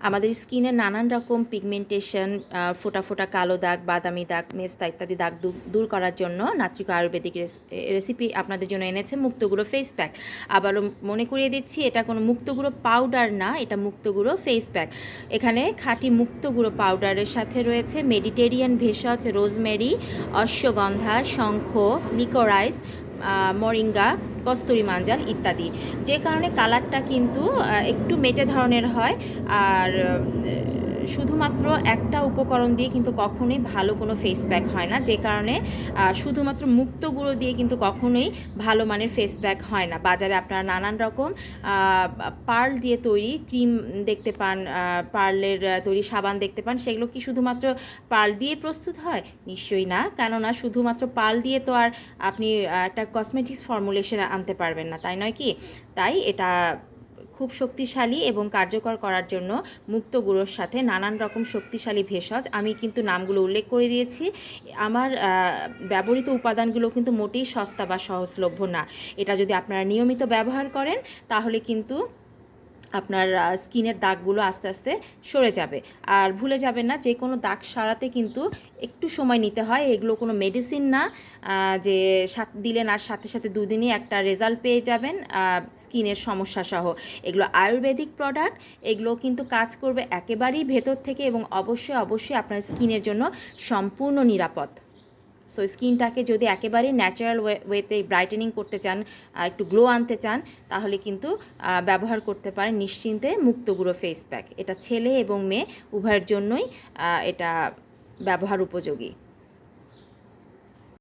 আমাদের স্কিনে নানান রকম পিগমেন্টেশন ফোটা ফোটা কালো দাগ, বাদামি দাগ, মেস্তা ইত্যাদি দাগ দূর- করার জন্য নাত্রিক আয়ুর্বেদিক রেস- রেসিপি আপনাদের জন্য এনেছে মুক্তগুলো ফেস প্যাক আবারও মনে করিয়ে দিচ্ছি, এটা কোনো মুক্তগুলো পাউডার না, এটা মুক্তগুলো ফেস প্যাক এখানে খাঁটি মুক্তগুলো পাউডারের সাথে রয়েছে মেডিটেরিয়ান ভেষজ রোজমেরি অশ্বগন্ধা, শঙ্খ লিকোরাইস মরিঙ্গা কস্তুরি মাঞ্জাল ইত্যাদি। যে কারণে কালারটা কিন্তু একটু মেটে ধরনের হয়। আর শুধুমাত্র একটা উপকরণ দিয়ে কিন্তু কখনোই ভালো কোনো ফেস প্যাক হয় না। যে কারণে শুধুমাত্র মুক্ত গুঁড়ো দিয়ে কিন্তু কখনোই ভালো মানের ফেস প্যাক হয় না। বাজারে আপনারা নানান রকম পার্ল দিয়ে তৈরি ক্রিম দেখতে পান পার্লের তৈরি সাবান দেখতে পান, সেগুলো কি শুধুমাত্র পার্ল দিয়ে প্রস্তুত হয়? নিশ্চয়ই না। কেননা, শুধুমাত্র পার্ল দিয়ে তো আর আপনি একটা কসমেটিক্স ফর্মুলেশন আনতে পারবেন না, তাই নয় কি? তাই এটা খুব শক্তিশালী এবং কার্যকর করার জন্য মুক্ত গুঁড়োর সাথে নানান রকম শক্তিশালী ভেষজ। আমি কিন্তু নামগুলো উল্লেখ করে দিয়েছি। আমার ব্যবহৃত উপাদানগুলো কিন্তু মোটেই সস্তা বা সহজলভ্য না। এটা যদি আপনারা নিয়মিত ব্যবহার করেন, তাহলে কিন্তু আপনার স্কিনের দাগগুলো আস্তে আস্তে সরে যাবে। আর ভুলে যাবেন না, যে কোনো দাগ সারাতে কিন্তু একটু সময় নিতে হয়। এগুলো কোনো মেডিসিন না যে সাত দিলেন আর সাথে সাথে দুদিনই একটা রেজাল্ট পেয়ে যাবেন স্কিনের সমস্যা সহ। এগুলো আয়ুর্বেদিক প্রোডাক্ট এগুলো কিন্তু কাজ করবে একেবারেই ভেতর থেকে এবং অবশ্যই অবশ্যই আপনার স্কিনের জন্য সম্পূর্ণ নিরাপদ। সো স্কিনটাকে যদি একেবারে ন্যাচারাল ওয়েতে ব্রাইটেনিং করতে চান একটু গ্লো আনতে চান, তাহলে কিন্তু ব্যবহার করতে পারেন নিশ্চিন্তে মুক্তগুঁড়ো ফেস প্যাক এটা ছেলে এবং মেয়ে, উভয়ের জন্যই এটা ব্যবহার উপযোগী।